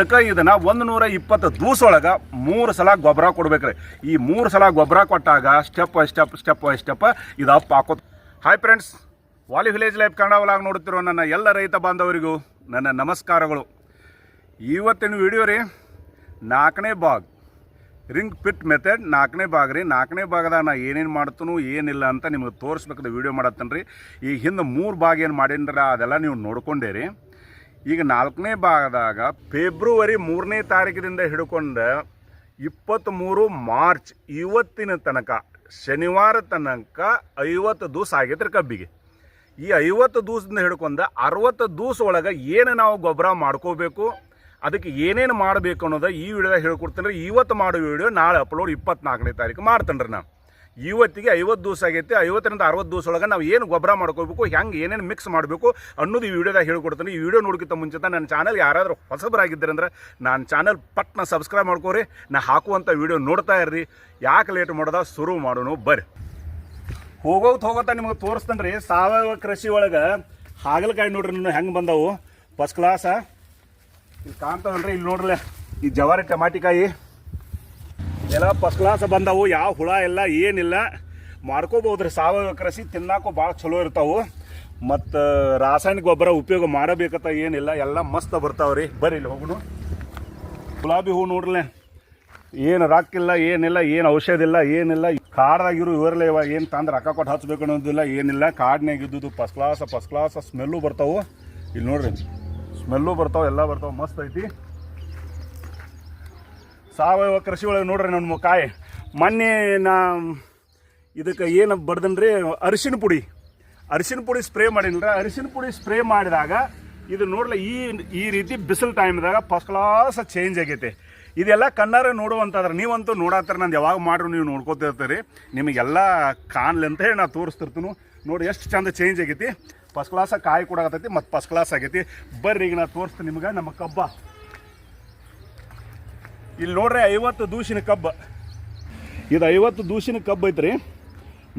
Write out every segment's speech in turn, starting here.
ಅದಕ್ಕೆ ಇದನ್ನು ಒಂದು ನೂರ ಇಪ್ಪತ್ತು ದಿವಸ ಒಳಗೆ ಮೂರು ಸಲ ಗೊಬ್ಬರ ಕೊಡ್ಬೇಕ್ರಿ. ಈ ಮೂರು ಸಲ ಗೊಬ್ಬರ ಕೊಟ್ಟಾಗ step by step step by step ಇದು ಅಪ್ ಹಾಕೋದು hi friends Vali village life Kannada ನೋಡುತ್ತಿರುವ ನೋಡುತ್ತಿರೋ ನನ್ನ ಎಲ್ಲ ರೈತ ಬಾಂಧವರಿಗೂ ನನ್ನ ನಮಸ್ಕಾರಗಳು. ಇವತ್ತಿನ ವಿಡಿಯೋ ರೀ ನಾಲ್ಕನೇ ಭಾಗ. ರಿಂಗ್ ಪಿಟ್ ಮೆಥಡ್ ನಾಲ್ಕನೇ ಭಾಗ ರೀ. ನಾಲ್ಕನೇ ಭಾಗದಾಗ ನಾ ಏನೇನು ಮಾಡ್ತನು, ಏನಿಲ್ಲ ಅಂತ ನಿಮಗೆ ತೋರಿಸ್ಬೇಕಾದ ವಿಡಿಯೋ ಮಾಡತ್ತೇನೆ ರೀ ಈಗ ಹಿಂದೆ ಮೂರು ಭಾಗ ಏನು ಮಾಡೀನ್ರ ಅದೆಲ್ಲ ನೀವು ನೋಡ್ಕೊಂಡೇರಿ. ಈಗ ನಾಲ್ಕನೇ ಭಾಗದಾಗ ಫೆಬ್ರವರಿ ಮೂರನೇ ತಾರೀಕಿನಿಂದ ಹಿಡ್ಕೊಂಡು ಇಪ್ಪತ್ತ್ಮೂರು ಮಾರ್ಚ್ ಇವತ್ತಿನ ತನಕ, ಶನಿವಾರ ತನಕ ಐವತ್ತು ದಿವಸ ಆಗೈತೆ ರೀ ಕಬ್ಬಿಗೆ. ಈ ಐವತ್ತು ದಿವಸದಿಂದ ಹಿಡ್ಕೊಂಡು ಅರವತ್ತು ದಿವಸ ಒಳಗೆ ಏನು ನಾವು ಗೊಬ್ಬರ ಮಾಡ್ಕೋಬೇಕು, ಅದಕ್ಕೆ ಏನೇನು ಮಾಡಬೇಕು ಅನ್ನೋದು ಈ ವಿಡಿಯೋದಾಗ ಹೇಳ್ಕೊಡ್ತೀನಿ ರೀ ಇವತ್ತು ಮಾಡೋ ವಿಡಿಯೋ ನಾಳೆ ಅಪ್ಲೋಡ್ ಇಪ್ಪತ್ನಾಲ್ಕನೇ ತಾರೀಕು ಮಾಡ್ತೇನೆ ರೀ ನಾನು ಇವತ್ತಿಗೆ ಐವತ್ತು ದಿವಸ ಆಗೈತೆ, ಐವತ್ತರಿಂದ ಅರವತ್ತು ದಿವಸ ಒಳಗೆ ನಾವು ಏನು ಗೊಬ್ಬರ ಮಾಡ್ಕೋಬೇಕು ಹೆಂಗೆ ಏನೇನು ಮಿಕ್ಸ್ ಮಾಡಬೇಕು ಅನ್ನೋದು ಈ ವಿಡಿಯೋದಾಗ ಹೇಳ್ಕೊಡ್ತೀನಿ. ಈ ವಿಡಿಯೋ ನೋಡೋಕ್ಕಿಂತ ಮುಂಚೆ ನನ್ನ ಚಾನಲ್ ಯಾರಾದರೂ ಹೊಸಬರಾಗಿದ್ದರೆ ಅಂದ್ರೆ ನಾನು ಚಾನಲ್ ಪಟ್ನ ಸಬ್ಸ್ಕ್ರೈಬ್ ಮಾಡ್ಕೋರಿ. ನಾ ಹಾಕುವಂಥ ವಿಡಿಯೋ ನೋಡ್ತಾ ಇರ್ರಿ. ಯಾಕೆ ಲೇಟ್ ಮಾಡೋದ? ಶುರು ಮಾಡೋಣ ಬರ್ರಿ. ಹೋಗೋತ್ ಹೋಗೋತ ನಿಮಗೆ ತೋರಿಸ್ತೇನೆ ರೀ ಸಾವಯವ ಕೃಷಿ ಒಳಗೆ ಹಾಗಲಕಾಯಿ ನೋಡ್ರಿ ನಾನು ಹೆಂಗೆ ಬಂದವು. ಫಸ್ಟ್ ಕ್ಲಾಸ ಇಲ್ಲಿ ಕಾಣ್ತಾವಲ್ರಿ, ಇಲ್ಲಿ ನೋಡ್ರಲ್ಲ ಈ ಜವಾರಿ ಟಮಾಟಿಕಾಯಿ. ಎಲ್ಲ ಫಸ್ಟ್ ಕ್ಲಾಸ್ ಬಂದವು, ಯಾವ ಹುಳ ಇಲ್ಲ, ಏನಿಲ್ಲ. ಮಾಡ್ಕೋಬಹುದ್ರಿ ಸಾವಯವ ಕೃಷಿ ತಿನ್ನಾಕೋ ಭಾಳ ಚಲೋ ಇರ್ತಾವು. ಮತ್ತು ರಾಸಾಯನಿಕ ಗೊಬ್ಬರ ಉಪಯೋಗ ಮಾಡಬೇಕಂತ ಏನಿಲ್ಲ, ಎಲ್ಲ ಮಸ್ತ್ ಬರ್ತಾವ್ರಿ. ಬರ್ರಿ ಇಲ್ಲಿ ಹೋಗೋಣ ಗುಲಾಬಿ ಹೂ ನೋಡ್ರಲೆ, ಏನು ರಾಕ್ಕಿಲ್ಲ, ಏನಿಲ್ಲ, ಏನು ಔಷಧ ಇಲ್ಲ, ಏನಿಲ್ಲ. ಕಾಡ್ದಾಗಿರು ಇವರಲ್ಲ ಇವಾಗ ಏನು ತಂದ್ರೆ ರೊಕ್ಕ ಕೊಟ್ಟು ಹಚ್ಬೇಕು ಅನ್ನೋದಿಲ್ಲ, ಏನಿಲ್ಲ. ಕಾಡ್ನಾಗ ಇದ್ದುದು first class first class smell ಬರ್ತಾವೆ. ಇಲ್ಲಿ ನೋಡ್ರಿ ಸ್ಮೆಲ್ಲು ಬರ್ತಾವೆ, ಎಲ್ಲ ಬರ್ತಾವೆ, ಮಸ್ತ್ ಐತಿ. ಸಾವಯವ ಕೃಷಿ ಒಳಗೆ ನೋಡ್ರಿ ನನ್ನ ಕಾಯಿ. ಮೊನ್ನೆ ನಾ ಇದಕ್ಕೆ ಏನು ಬಡ್ದನ್ರಿ ಅರಿಶಿನ ಪುಡಿ. ಅರಿಶಿನ ಪುಡಿ ಸ್ಪ್ರೇ ಮಾಡಿನ್ರ. ಅರಿಶಿನ ಪುಡಿ ಸ್ಪ್ರೇ ಮಾಡಿದಾಗ ಇದು ನೋಡ್ಲ ಈ ಈ ರೀತಿ ಬಿಸಿಲು ಟೈಮ್ದಾಗ ಫಸ್ಟ್ ಕ್ಲಾಸ್ ಚೇಂಜ್ ಆಗೈತೆ. ಇದೆಲ್ಲ ಕಣ್ಣಾರ ನೋಡುವಂಥದ್ರೆ ನೀವಂತೂ ನೋಡತ್ತರ ನಂದು ಯಾವಾಗ ಮಾಡ್ರು ನೀವು ನೋಡ್ಕೋತಿರ್ತೀರಿ ನಿಮಗೆಲ್ಲ ಕಾಣ್ಲಿ ಅಂತ ಹೇಳಿ ನಾನು ತೋರಿಸ್ತಿರ್ತೀನಿ. ನೋಡಿ ಎಷ್ಟು ಚಂದ ಚೇಂಜ್ ಆಗೈತಿ. ಫಸ್ಟ್ ಕ್ಲಾಸ ಕಾಯಿ ಕೊಡಾಕತ್ತೈತಿ ಮತ್ತು ಫಸ್ಟ್ ಕ್ಲಾಸ್ ಆಗೈತಿ. ಬರ್ರಿ ಈಗ ನಾನು ತೋರಿಸ್ತೀನಿ ನಿಮ್ಗೆ. ನಮ್ಮ ಕಬ್ಬ. ಇಲ್ಲಿ ನೋಡ್ರಿ ಐವತ್ತು ದೂಷಿನ ಕಬ್ಬ. ಇದು ಐವತ್ತು ದೂಷಿನ ಕಬ್ಬು ಐತ್ರಿ.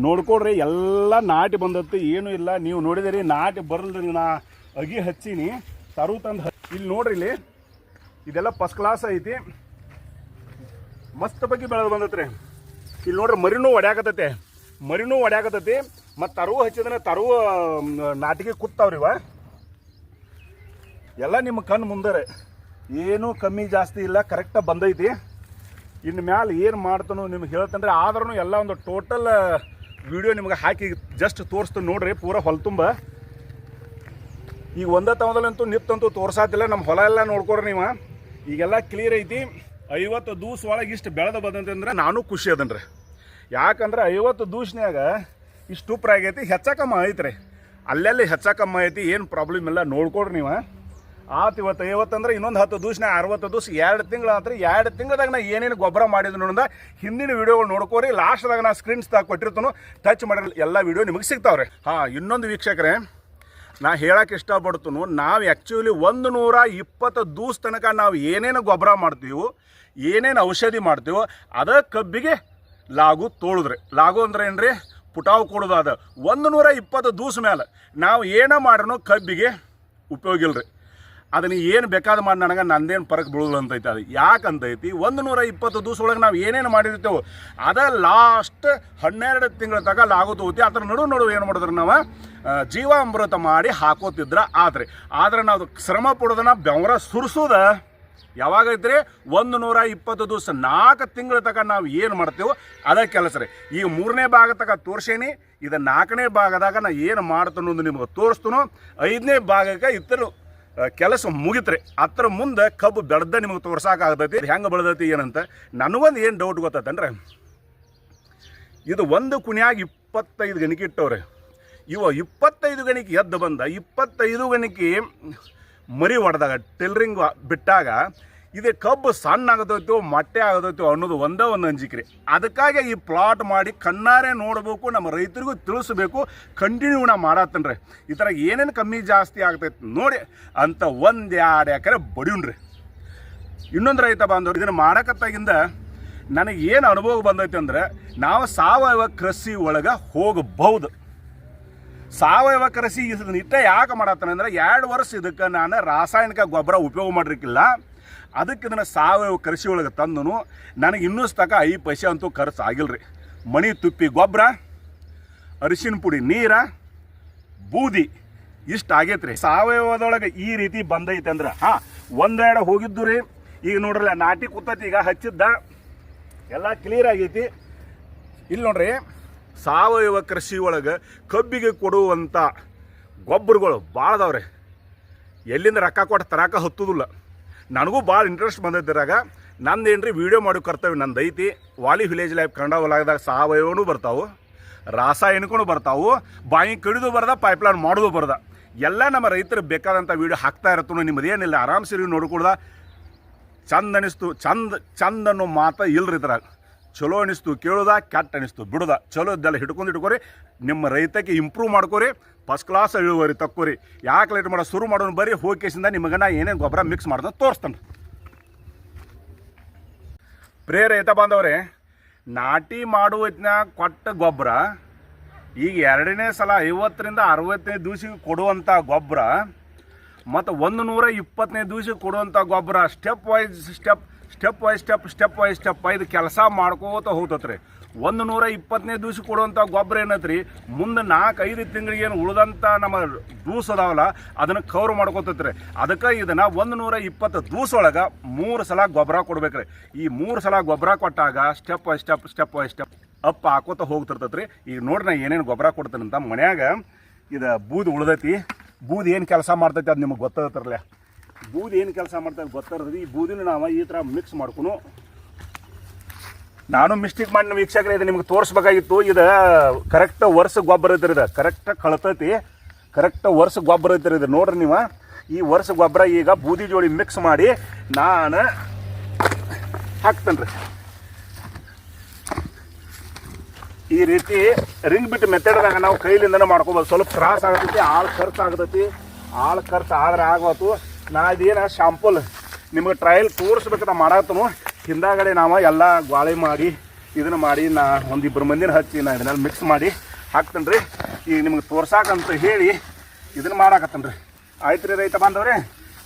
ನೋಡ್ಕೊಡ್ರಿ ಎಲ್ಲ ನಾಟಿ ಬಂದತ್ತೆ ಏನೂ ಇಲ್ಲ. ನೀವು ನೋಡಿದಿರಿ, ನಾಟಿ ಬರಲ್ರಿ, ನಾ ಅಗಿ ಹಚ್ಚೀನಿ, ತರು ತಂದು ಇಲ್ಲಿ ನೋಡ್ರಿ ಇಲ್ಲಿ, ಇದೆಲ್ಲ ಫಸ್ಟ್ ಕ್ಲಾಸ್ ಐತಿ. ಮಸ್ತ್ ಬಗ್ಗೆ ಬೆಳೆದು ಬಂದತ್ರಿ. ಇಲ್ಲಿ ನೋಡ್ರಿ, ಮರಿನೂ ಒಡ್ಯಾಕತೈತೆ ಮರಿನೂ ಒಡ್ಯಾಕತೈತಿ ಮತ್ತು ತರುವ ಹಚ್ಚಿದ್ರೆ ತರುವ ನಾಟಿಗೆ ಕೂತಾವ್ರಿ ಇವ. ಎಲ್ಲ ನಿಮ್ಮ ಕಣ್ಣು ಮುಂದರೆ ಏನೂ ಕಮ್ಮಿ ಜಾಸ್ತಿ ಇಲ್ಲ ಕರೆಕ್ಟಾಗಿ ಬಂದೈತಿ. ಇನ್ನು ಮ್ಯಾಲೆ ಏನು ಮಾಡ್ತಾನೋ ನಿಮ್ಗೆ ಹೇಳ್ತಾನೆ ಆದ್ರೂ ಎಲ್ಲ ಒಂದು ಟೋಟಲ್ ವಿಡಿಯೋ ನಿಮ್ಗೆ ಹಾಕಿ ಜಸ್ಟ್ ತೋರಿಸ್ತೀನಿ ನೋಡ್ರಿ, ಪೂರ ಹೊಲ ತುಂಬ. ಈಗ ಒಂದೇ ತವದಲ್ಲಂತೂ ನಿಪ್ತಂತೂ ತೋರ್ಸಾತಿಲ್ಲ ನಮ್ಮ ಹೊಲ ಎಲ್ಲ ನೋಡ್ಕೊಡ್ರಿ ನೀವು. ಈಗೆಲ್ಲ ಕ್ಲಿಯರ್ ಐತಿ. ಐವತ್ತು ದೂಸ್ ಒಳಗೆ ಇಷ್ಟು ಬೆಳೆದ ಬಂದಂತಂದ್ರೆ ನಾನು ಖುಷಿ ಅದನ್ರಿ. ಯಾಕಂದ್ರೆ ಐವತ್ತು ದೂಸ್ನ್ಯಾಗ ಇಷ್ಟು ಉಪ್ರಾಗೈತಿ ಹೆಚ್ಚಕಮ್ಮ ಐತ್ರಿ. ಅಲ್ಲೆಲ್ಲಿ ಹೆಚ್ಚಾಕಮ್ಮ ಐತಿ, ಏನು ಪ್ರಾಬ್ಲಮ್ ಇಲ್ಲ ನೋಡ್ಕೊಡ್ರಿ ನೀವು. ಆತು ಇವತ್ತು ಐವತ್ತಂದ್ರೆ ಇನ್ನೊಂದು ಹತ್ತು ದಿವ್ಸನ ಅರವತ್ತು ದಿವಸ ಎರಡು ತಿಂಗಳು ಅಂದ್ರೆ ಎರಡು ತಿಂಗಳದಾಗ ನಾ ಏನೇನು ಗೊಬ್ಬರ ಮಾಡಿದ್ರು ನೋಡಿದ ಹಿಂದಿನ ವಿಡಿಯೋಗಳು ನೋಡ್ಕೋರಿ. ಲಾಸ್ಟ್ದಾಗ ನಾ ಸ್ಕ್ರೀನ್ಸ್ ತಾಗ ಕೊಟ್ಟಿರ್ತನು ಟಚ್ ಮಾಡಿರೋ ಎಲ್ಲ ವಿಡಿಯೋ ನಿಮಗೆ ಸಿಗ್ತಾವ್ರಿ. ಹಾಂ, ಇನ್ನೊಂದು ವೀಕ್ಷಕರೇ, ನಾ ಹೇಳಕ್ಕೆ ಇಷ್ಟಪಡ್ತನು, ನಾವು ಆ್ಯಕ್ಚುಲಿ ಒಂದು ನೂರ ಇಪ್ಪತ್ತು ದೂಸ್ ತನಕ ನಾವು ಏನೇನು ಗೊಬ್ಬರ ಮಾಡ್ತೀವೋ, ಏನೇನು ಔಷಧಿ ಮಾಡ್ತೀವೋ, ಅದ ಕಬ್ಬಿಗೆ ಲಾಗು ತೋಳುದ್ರಿ. ಲಾಗು ಅಂದ್ರೆ ರೀ ಪುಟಾವು ಕೊಡೋದು ಅದು. ಒಂದು ನೂರ ಇಪ್ಪತ್ತು ದೂಸ್ ಮೇಲೆ ನಾವು ಏನೇ ಮಾಡ್ರೂ ಕಬ್ಬಿಗೆ ಉಪಯೋಗ ಇಲ್ರಿ ಅದನ್ನ ಏನು ಬೇಕಾದ ಮಾಡಿ ನನಗೆ ನಂದೇನು ಪರಕ್ ಬೀಳೋದು ಅಂತೈತಿ ಅದು. ಯಾಕಂತೈತಿ? ಒಂದು ನೂರ ಇಪ್ಪತ್ತು ದಿವಸ ಒಳಗೆ ನಾವು ಏನೇನು ಮಾಡಿರ್ತೇವೆ ಅದ ಲಾಸ್ಟ್ ಹನ್ನೆರಡು ತಿಂಗಳ ತನಕ ಲಾಗೋದು ಹೋತಿ ಅದ್ರ ನಡು ನಡು ಏನು ಮಾಡಿದ್ರು ನಾವು ಜೀವ ಜೀವಾಮೃತ ಮಾಡಿ ಹಾಕೋತಿದ್ರ ಆದ್ರೆ. ಆದ್ರೆ ನಾವು ಶ್ರಮ ಪಡೋದನ್ನ ಬೆವರ ಸುರಿಸೋದ. ಯಾವಾಗೈತ್ರಿ ಒಂದು ನೂರ ಇಪ್ಪತ್ತು ದಿವಸ ನಾಲ್ಕು ತಿಂಗಳ ತನಕ ನಾವು ಏನು ಮಾಡ್ತೇವೋ ಅದ ಕೆಲಸ ರೀ. ಈಗ ಮೂರನೇ ಭಾಗ ತನಕ ತೋರ್ಸೇನಿ. ಇದು ನಾಲ್ಕನೇ ಭಾಗದಾಗ ನಾ ಏನು ಮಾಡ್ತಾನೋ ನಿಮಗೆ ತೋರಿಸ್ತನು. ಐದನೇ ಭಾಗಕ್ಕೆ ಇತರ ಆ, ಕೆಲಸ ಮುಗಿತ್ರಿ ಅದ್ರ ಮುಂದೆ ಕಬ್ಬು ಬೆಳೆದ ನಿಮಗೆ ತೋರ್ಸಾಕಾಗ್ತೈತಿ ಹೆಂಗೆ ಬೆಳೆದೈತಿ ಏನಂತ ನನಗೊಂದು ಏನು ಡೌಟ್ ಗೊತ್ತೈತನ್ರಿ? ಇದು ಒಂದು ಕುಣಿಯಾಗ ಇಪ್ಪತ್ತೈದು ಗಣಿಕೆ ಇಟ್ಟವ್ರೆ. ಇವ ಇಪ್ಪತ್ತೈದು ಗಣಿಕೆ ಎದ್ದು ಬಂದ, ಇಪ್ಪತ್ತೈದು ಗಣಿಕೆ ಮರಿ ಹೊಡೆದಾಗ ಟೆಲ್ರಿಂಗ್ ಬಿಟ್ಟಾಗ ಇದು ಕಬ್ಬು ಸಣ್ಣ ಆಗತೈತೋ ಮೊಟ್ಟೆ ಆಗತೈತೋ ಅನ್ನೋದು ಒಂದೇ ಒಂದು ಅಂಜಿಕ್ರಿ ಅದಕ್ಕಾಗಿ ಈ ಪ್ಲಾಟ್ ಮಾಡಿ ಕಣ್ಣಾರೆ ನೋಡಬೇಕು, ನಮ್ಮ ರೈತರಿಗೂ ತಿಳಿಸ್ಬೇಕು ಕಂಟಿನ್ಯೂ ನಾ ಮಾಡತ್ತನ್ರಿ ಈ ಥರ ಏನೇನು ಕಮ್ಮಿ ಜಾಸ್ತಿ ಆಗ್ತೈತೆ ನೋಡಿ, ಅಂತ ಒಂದು ಎರಡು ಎಕರೆ ಬಡಿಯುಣ್ರಿ ಇನ್ನೊಂದು ರೈತ ಬಾಂಧವ್ರು ಇದನ್ನು ಮಾಡಕತ್ತಾಗಿಂದ ನನಗೆ ಏನು ಅನುಭವ ಬಂದೈತೆ ಅಂದ್ರೆ, ನಾವು ಸಾವಯವ ಕೃಷಿ ಒಳಗೆ ಹೋಗಬಹುದು. ಸಾವಯವ ಕೃಷಿ ಇದನ್ನ ಇಟ್ಟ ಯಾಕೆ ಮಾಡತ್ತಾನೆ ಅಂದ್ರೆ, ಎರಡು ವರ್ಷ ಇದಕ್ಕೆ ನಾನು ರಾಸಾಯನಿಕ ಗೊಬ್ಬರ ಉಪಯೋಗ ಮಾಡಿರ್ಕಿಲ್ಲ ಅದಕ್ಕೆ ಇದನ್ನು ಸಾವಯವ ಕೃಷಿ ಒಳಗೆ ತಂದನು. ನನಗೆ ಇನ್ನೂ ತಕ ಐದು ಪೈಸೆ ಅಂತೂ ಖರ್ಚು ಆಗಿಲ್ಲ ರೀ ಮಣಿ ತುಪ್ಪಿ ಗೊಬ್ಬರ, ಅರಿಶಿನ ಪುಡಿ ನೀರ, ಬೂದಿ ಇಷ್ಟು ಆಗೈತೆ ರೀ ಸಾವಯವದೊಳಗೆ ಈ ರೀತಿ ಬಂದೈತೆ ಅಂದ್ರೆ, ಹಾಂ, ಒಂದೆರಡು ಹೋಗಿದ್ದು ರೀ. ಈಗ ನೋಡ್ರಲ್ಲ, ನಾಟಿ ಕೂತೈತಿ ಈಗ ಹಚ್ಚಿದ್ದ. ಎಲ್ಲ ಕ್ಲಿಯರ್ ಆಗೈತಿ. ಇಲ್ಲಿ ನೋಡ್ರಿ, ಸಾವಯವ ಕೃಷಿ ಒಳಗೆ ಕಬ್ಬಿಗೆ ಕೊಡುವಂಥ ಗೊಬ್ಬರಗಳು ಭಾಳ ಎಲ್ಲಿಂದ ರೊಕ್ಕ ಕೊಟ್ಟು ತರಾಕ ಹತ್ತುದಿಲ್ಲ. ನನಗೂ ಭಾಳ ಇಂಟ್ರೆಸ್ಟ್ ಬಂದಿದ್ದಿರಾಗ ನಂದು ಏನ್ರಿ ವಿಡಿಯೋ ಮಾಡೋ ಕರ್ತವ್ಯ? ನಂದು ಐತಿ. ವಾಲಿ ವಿಲೇಜ್ ಲೈಫ್ ಕನ್ನಡ ಹೊಲದಾಗ ಸಾವಯವನೂ ಬರ್ತಾವೆ, ರಾಸಾಯನಿಕನೂ ಬರ್ತಾವೆ, ಬಾಯಿ ಕಡಿದು ಬರ್ದ ಪೈಪ್ಲೈನ್ ಮಾಡೋದು ಬರ್ದ. ಎಲ್ಲ ನಮ್ಮ ರೈತರು ಬೇಕಾದಂಥ ವೀಡಿಯೋ ಹಾಕ್ತಾ ಇರತ್ತೂ ನಿಮ್ಮದು ಏನಿಲ್ಲ. ಆರಾಮ್ಸಿರಿ ನೋಡ್ಕೊಳ್ದ. ಚಂದ ಅನಿಸ್ತು. ಚಂದ ಚಂದ ಅನ್ನೋ ಮಾತ ಇಲ್ರಿ ಇದ್ರಾಗ. ಚಲೋ ಅನಿಸ್ತು, ಕೇಳೋದ, ಕೆಟ್ಟ ಅನಿಸ್ತು, ಬಿಡೋದ. ಚಲೋ ಇದ್ದೆಲ್ಲ ಹಿಡ್ಕೊಂಡು ಇಟ್ಕೋರಿ, ನಿಮ್ಮ ರೈತಕ್ಕೆ ಇಂಪ್ರೂವ್ ಮಾಡ್ಕೋರಿ ಫಸ್ಟ್ ಕ್ಲಾಸ್ ಇಳುವರಿ ತಕ್ಕೋರಿ. ಯಾಕೆ ಲೇಟ್ ಮಾಡೋ, ಶುರು ಮಾಡೋನು ಬರೀ ಹೋಗಿಸಿಂದ ನಿಮಗೆ ನಾ ಏನೇನು ಗೊಬ್ಬರ ಮಿಕ್ಸ್ ಮಾಡ್ದೆ ತೋರಿಸ್ತಾನೆ. ಪ್ರಿಯ ರೈತ ಬಾಂಧವ್ರೆ, ನಾಟಿ ಮಾಡುವತ್ನಾಗ ಕೊಟ್ಟ ಗೊಬ್ಬರ, ಈಗ ಎರಡನೇ ಸಲ ಐವತ್ತರಿಂದ ಅರವತ್ತನೇ ದಿವಸಕ್ಕೆ ಕೊಡುವಂಥ ಗೊಬ್ಬರ, ಮತ್ತು ಒಂದು ನೂರ ಇಪ್ಪತ್ತನೇ ದಿವಸಕ್ಕೆ ಕೊಡುವಂಥ ಗೊಬ್ಬರ step wise step step by step step by step ಇದು ಕೆಲಸ ಮಾಡ್ಕೋತ ಹೋಗ್ತತ್ರಿ ಒಂದು ನೂರ ಇಪ್ಪತ್ತನೇ ದಿವಸ ಕೊಡುವಂಥ ಗೊಬ್ಬರ ಏನತ್ರಿ? ಮುಂದೆ ನಾಲ್ಕೈದು ತಿಂಗಳಿಗೆ ಏನು ಉಳಿದಂಥ ನಮ್ಮ ದೂಸ್ ಅದಾವಲ್ಲ, ಅದನ್ನು ಕವರ್ ಮಾಡ್ಕೋತತ್ರಿ. ಅದಕ್ಕೆ ಇದನ್ನು ಒಂದು ನೂರ ಇಪ್ಪತ್ತು ದೂಸ ಒಳಗೆ ಮೂರು ಸಲ ಗೊಬ್ಬರ ಕೊಡ್ಬೇಕ್ರಿ. ಈ ಮೂರು ಸಲ ಗೊಬ್ಬರ ಕೊಟ್ಟಾಗ step by step step by step up ಹಾಕೋತ ಹೋಗ್ತಿರ್ತೈತ್ರಿ. ಈಗ ನೋಡ್ರಿ ನಾ ಏನೇನು ಗೊಬ್ಬರ ಕೊಡ್ತೇನಂತ ಮನ್ಯಾಗ ಇದು ಬೂದು ಉಳ್ದೈತಿ. ಬೂದು ಏನು ಕೆಲಸ ಮಾಡ್ತೈತಿ ಅದು ನಿಮಗೆ ಗೊತ್ತಾಗತ್ತಿರಲ್ಲ ಬೂದಿ ಏನು ಕೆಲಸ ಮಾಡ್ತಾರೆ ಗೊತ್ತಿರೋದು ಈ ಬೂದಿನ ನಾವು ಈ ಥರ ಮಿಕ್ಸ್ ಮಾಡ್ಕೊನು. ನಾನು ಮಿಸ್ಟೇಕ್ ಮಾಡಿ ವೀಕ್ಷಕರೇ, ಇದು ನಿಮ್ಗೆ ತೋರಿಸ್ಬೇಕಾಗಿತ್ತು. ಇದು ಕರೆಕ್ಟ್ ವರ್ಷ ಗೊಬ್ಬರ ಐತ್ರಿ ಇದು. ಕರೆಕ್ಟ್ ಕಳತೈತಿ. ಕರೆಕ್ಟ್ ವರ್ಷ ಗೊಬ್ಬರ ಐತ್ರಿ ಇದು. ನೋಡ್ರಿ ನೀವು. ಈ ವರ್ಷ ಗೊಬ್ಬರ ಈಗ ಬೂದಿ ಜೋಡಿ ಮಿಕ್ಸ್ ಮಾಡಿ ನಾನು ಹಾಕ್ತೇನೆ ಈ ರೀತಿ ರಿಂಗ್ ಬಿಟ್ಟು ಮೆಥಡ್ದಾಗ ನಾವು ಕೈಲಿಂದನೇ ಮಾಡ್ಕೋಬೋದು. ಸ್ವಲ್ಪ ತ್ರಾಸ ಆಗತೈತಿ ಆಳು ಖರ್ಚು ಆಗತೈತಿ. ಆಳು ಖರ್ಚು ಆದ್ರೆ ಆಗೋತು ನಾ ಇದೇನ ಶಾಂಪುಲ್ ನಿಮಗೆ ಟ್ರಯಲ್ ತೋರಿಸ್ಬೇಕಂತ ಮಾಡತ್ತನು ಹಿಂದಾಗಡೆ ನಾವು ಎಲ್ಲ ಗ್ವಾಳೆ ಮಾಡಿ, ಇದನ್ನು ಮಾಡಿ ನಾ ಒಂದಿಬ್ಬರು ಮಂದಿನ ಹಚ್ಚಿ ನಾ ಇದನ್ನೆಲ್ಲ ಮಿಕ್ಸ್ ಮಾಡಿ ಹಾಕ್ತೇನೆ ರೀ ಈಗ ನಿಮ್ಗೆ ತೋರ್ಸಾಕಂತ ಹೇಳಿ ಇದನ್ನು ಮಾಡಾಕತ್ತೇನೆ ರೀ ಆಯ್ತು ರೀ ರೈತ ಬಾಂಧವ್ರೆ,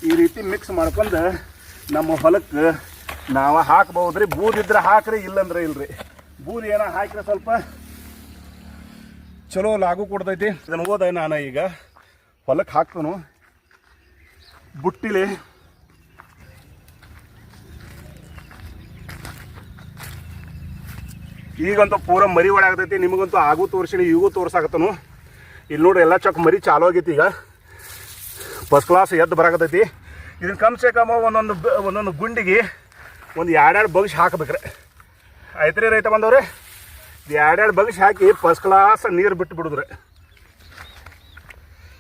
ಈ ರೀತಿ ಮಿಕ್ಸ್ ಮಾಡ್ಕೊಂಡು ನಮ್ಮ ಹೊಲಕ್ಕೆ ನಾವು ಹಾಕ್ಬೋದು ರೀ ಬೂದಿದ್ರೆ ಹಾಕ್ರಿ, ಇಲ್ಲಂದ್ರೆ ಇಲ್ರಿ. ಬೂದಿ ಏನೋ ಹಾಕಿದ್ರೆ ಸ್ವಲ್ಪ. ಚಲೋ ಲಾಗು ಕೊಡ್ತೈತಿ. ಇದನ್ನು ನಾನು ಈಗ. ಹೊಲಕ್ಕೆ ಹಾಕ್ತನು. ಬುಟ್ಟಿಲಿ. ಈಗಂತೂ ಪೂರ ಮರಿ ಒಳಗಾಗ್ತೈತಿ ನಿಮಗಂತೂ ಆಗು ತೋರಿಸಿ ಈಗೂ ತೋರ್ಸಾಕತ್ತನು. ಇಲ್ಲಿ ನೋಡ್ರಿ ಎಲ್ಲ ಚೊಕ್ ಮರಿ ಚಾಲು ಆಗೈತಿ ಈಗ. ಫಸ್ಟ್ ಕ್ಲಾಸ್ ಎದ್ದು ಬರಾಕತೈತಿ ಇದನ್ನ ಕಮ್ಸೆ ಕಮ್ಮ ಒಂದೊಂದು ಬ- ಒಂದೊಂದು ಗುಂಡಿಗೆ ಒಂದು ಎರಡೆರಡು ಬಗ್ಸಿ ಹಾಕ್ಬೇಕ್ರೆ. ಆಯ್ತು ರೀ ರೈತ ಬಂದವ್ರೆ? ಎರಡೆರಡು ಬಗ್ಸಿ ಹಾಕಿ ಫಸ್ಟ್ ಕ್ಲಾಸ್ ನೀರು ಬಿಟ್ಟು ಬಿಡುದ್ರೆ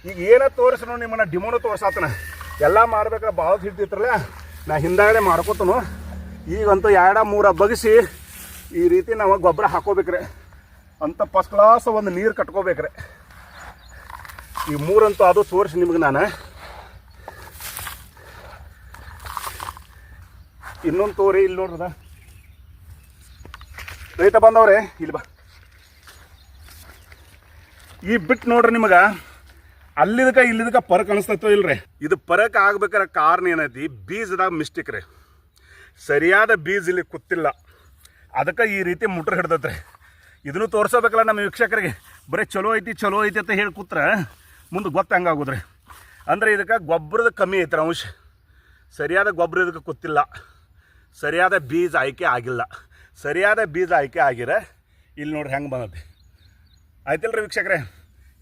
ಈಗ ಏನ ತೋರಿಸ್ರು ನಿಮ್ಮನ್ನ ಡಿಮೋನು ತೋರ್ಸಾತನ. ಎಲ್ಲ ಮಾಡ್ಬೇಕಾದ್ರೆ ಭಾಳ ಹಿಡ್ತಿತ್ರಲ್ಲ ನಾ ಹಿಂದಾಗಡೆ ಮಾಡ್ಕೋತನು. ಈಗಂತೂ ಎರಡ ಮೂರ ಬಗಸಿ ಈ ರೀತಿ ನಾವು ಗೊಬ್ಬರ ಹಾಕೋಬೇಕ್ರೆ. ಅಂತ ಫಸ್ಟ್ ಕ್ಲಾಸ್ ಒಂದು ನೀರು ಕಟ್ಕೋಬೇಕ್ರಿ. ಈ ಮೂರಂತೂ ಅದು ತೋರಿಸಿ ನಿಮ್ಗೆ ನಾನು. ಇನ್ನೊಂದು ತೋರಿ ಇಲ್ಲಿ ನೋಡ್ರದ ರೈತ ಬಂದವ್ರೆ, ಇಲ್ಲಿ ಬಾ. ಈ ಬಿಟ್ಟು ನೋಡ್ರಿ ನಿಮಗೆ. ಅಲ್ಲಿದಕ್ಕೆ ಇಲ್ಲಿದಕ್ಕೆ ಪರಕ್ ಅನಿಸ್ತೈತೋ ಇಲ್ರಿ. ಇದು ಪರಕ್ ಆಗ್ಬೇಕಾದ್ರೆ ಕಾರಣ ಏನೈತಿ? ಬೀಜದಾಗ ಮಿಸ್ಟೇಕ್ ರೀ. ಸರಿಯಾದ ಬೀಜ ಇಲ್ಲಿ ಕೂತಿಲ್ಲ ಅದಕ್ಕೆ ಈ ರೀತಿ ಮುಟ್ರ ಹಿಡ್ದತ್ರಿ. ಇದನ್ನು ತೋರಿಸಬೇಕಲ್ಲ ನಮ್ಮ ವೀಕ್ಷಕರಿಗೆ. ಬರೀ ಚಲೋ ಐತಿ ಚಲೋ ಐತಿ ಅಂತ ಹೇಳಿ ಕೂತ್ರೆ ಮುಂದೆ ಗೊತ್ತ ಹಂಗಾಗೋದ್ರಿ ಅಂದ್ರೆ ಇದಕ್ಕೆ ಗೊಬ್ಬರದ ಕಮ್ಮಿ ಐತ್ರಿ ಅಂಶ. ಸರಿಯಾದ ಗೊಬ್ಬರ ಇದಕ್ಕೆ ಗೊತ್ತಿಲ್ಲ ಸರಿಯಾದ ಬೀಜ ಆಯ್ಕೆ ಆಗಿಲ್ಲ. ಸರಿಯಾದ ಬೀಜ ಆಯ್ಕೆ ಆಗಿರ ಇಲ್ಲಿ ನೋಡ್ರಿ ಹೆಂಗೆ ಬಂದತಿ. ಆಯ್ತಿಲ್ಲ ರೀ ವೀಕ್ಷಕರೇ?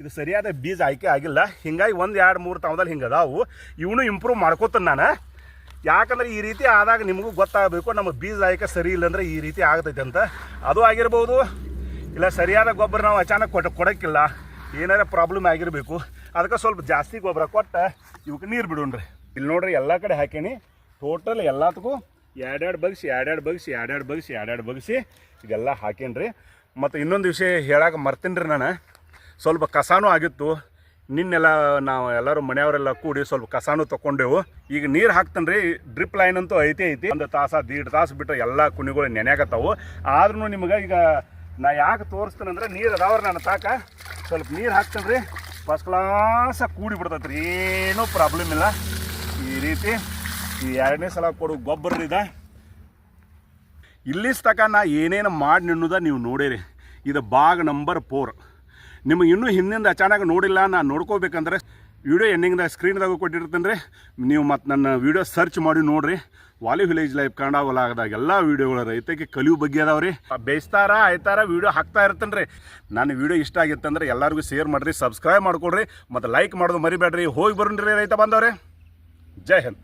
ಇದು ಸರಿಯಾದ ಬೀಜ ಆಯ್ಕೆ ಆಗಿಲ್ಲ. ಹಿಂಗಾಗಿ ಒಂದು ಎರಡು ಮೂರು ತಾವದಲ್ಲಿ ಹಿಂಗೆ ಅದಾವು. ಇವನು ಇಂಪ್ರೂವ್ ಮಾಡ್ಕೋತಾನೆ ನಾನು. ಯಾಕಂದ್ರೆ ಈ ರೀತಿ ಆದಾಗ ನಿಮಗೂ ಗೊತ್ತಾಗಬೇಕು ನಮ್ಮ ಬೀಜ ಆಯ್ಕೆ ಸರಿ ಇಲ್ಲ ಅಂದ್ರೆ ಈ ರೀತಿ ಆಗ್ತೈತೆ ಅಂತ. ಅದು ಆಗಿರ್ಬೋದು. ಇಲ್ಲ, ಸರಿಯಾದ ಗೊಬ್ಬರ ನಾವು ಅಚಾನಕ್ ಕೊಟ್ಟು ಕೊಡೋಕ್ಕಿಲ್ಲ. ಏನಾರ ಪ್ರಾಬ್ಲಮ್ ಆಗಿರಬೇಕು. ಅದಕ್ಕೆ ಸ್ವಲ್ಪ ಜಾಸ್ತಿ ಗೊಬ್ಬರ ಕೊಟ್ಟು ಇವಕ್ಕೆ ನೀರು ಬಿಡೋಣ್ರಿ. ಇಲ್ಲಿ ನೋಡ್ರಿ, ಎಲ್ಲ ಕಡೆ ಹಾಕೀನಿ. ಟೋಟಲ್ ಎಲ್ಲದಕ್ಕೂ ಎರಡೆರಡು ಬಗ್ಸಿ ಎರಡೆರಡು ಬಗ್ಸಿ ಎರಡೆರಡು ಬಗ್ಸಿ ಎರಡೆರಡು ಬಗ್ಸಿ. ಇದೆಲ್ಲ ಹಾಕೇನ್ರಿ. ಮತ್ತು ಇನ್ನೊಂದು ವಿಷಯ ಹೇಳಕ್ಕೆ ಮರ್ತೀನಿ ರೀ ನಾನು. ಸ್ವಲ್ಪ ಕಸಾನು ಆಗಿತ್ತು. ನಿನ್ನೆಲ್ಲ ನಾವು ಎಲ್ಲರೂ ಮನೆಯವರೆಲ್ಲ ಕೂಡಿ ಸ್ವಲ್ಪ ಕಸಾನು ತಗೊಂಡೆವು ಈಗ ನೀರು ಹಾಕ್ತಾನೆ ರೀ ಡ್ರಿಪ್ ಲೈನ್ ಅಂತೂ ಐತಿ ಐತಿ. ಒಂದು ತಾಸು, ದೀಡ್ ತಾಸು ಬಿಟ್ಟು ಎಲ್ಲ ಕುಣಿಗಳು ನೆನೆಯಾಕತ್ತಾವು. ಆದ್ರೂ ನಿಮ್ಗೆ ಈಗ ನಾ ಯಾಕೆ ತೋರಿಸ್ತೇನೆ ಅಂದ್ರೆ ನೀರು ಅದಾವ್ರಿ ನನ್ನ ತಾಕ. ಸ್ವಲ್ಪ ನೀರು ಹಾಕ್ತಾನೆ ರೀ ಫಸ್ಟ್ ಕ್ಲಾಸ ಕೂಡಿ ಬಿಡ್ತೈತೆ ಏನೂ ಪ್ರಾಬ್ಲಮ್ ಇಲ್ಲ. ಈ ರೀತಿ ಈ ಎರಡನೇ ಸಲ ಕೊಡು ಗೊಬ್ಬರ ಇದೆ. ಇಲ್ಲಿಸ್ ತಕ ನಾ ಏನೇನು ಮಾಡಿ ನಿನ್ನೋದ ನೀವು ನೋಡಿರಿ. ಇದು ಬಾಗ್ ನಂಬರ್ ಫೋರ್ ನಿಮಗೆ ಇನ್ನೂ ಹಿಂದಿಂದ ಅಚಾನಕ್ ನೋಡಿಲ್ಲ, ನಾನು ನೋಡ್ಕೋಬೇಕಂದ್ರೆ ವಿಡಿಯೋ ಎಂಡಿಂಗ್ದಾಗ ಸ್ಕ್ರೀನ್ದಾಗ ಕೊಟ್ಟಿರ್ತೇನೆ ರೀ. ನೀವು ಮತ್ತು ನನ್ನ ವಿಡಿಯೋ ಸರ್ಚ್ ಮಾಡಿ ನೋಡಿರಿ. ವಾಲಿ ವಿಲೇಜ್ ಲೈಫ್ ಕನ್ನಡ ಹೊಲಾಗದಾಗ ಎಲ್ಲ ವೀಡಿಯೋಗಳು ರೈತಕ್ಕೆ ಕಲಿಯು ಬಗ್ಗೆ ಅದಾವ್ರಿ ಬೇಯಿಸ್ತಾರ ಆಯ್ತಾರ ವಿಡಿಯೋ ಹಾಕ್ತಾ ಇರ್ತೇನೆ ರೀ. ನನ್ನ ವಿಡಿಯೋ ಇಷ್ಟ ಆಗಿತ್ತಂದ್ರೆ ಎಲ್ಲರಿಗೂ ಶೇರ್ ಮಾಡಿರಿ ಸಬ್ಸ್ಕ್ರೈಬ್ ಮಾಡ್ಕೊಡ್ರಿ ಮತ್ತು ಲೈಕ್ ಮಾಡೋದು ಮರಿಬೇಡ್ರಿ. ಹೋಗಿ ಬರ್ರಿ ರೈತ ಬಂದವ್ರೆ ಜೈ ಹಿಂದ್.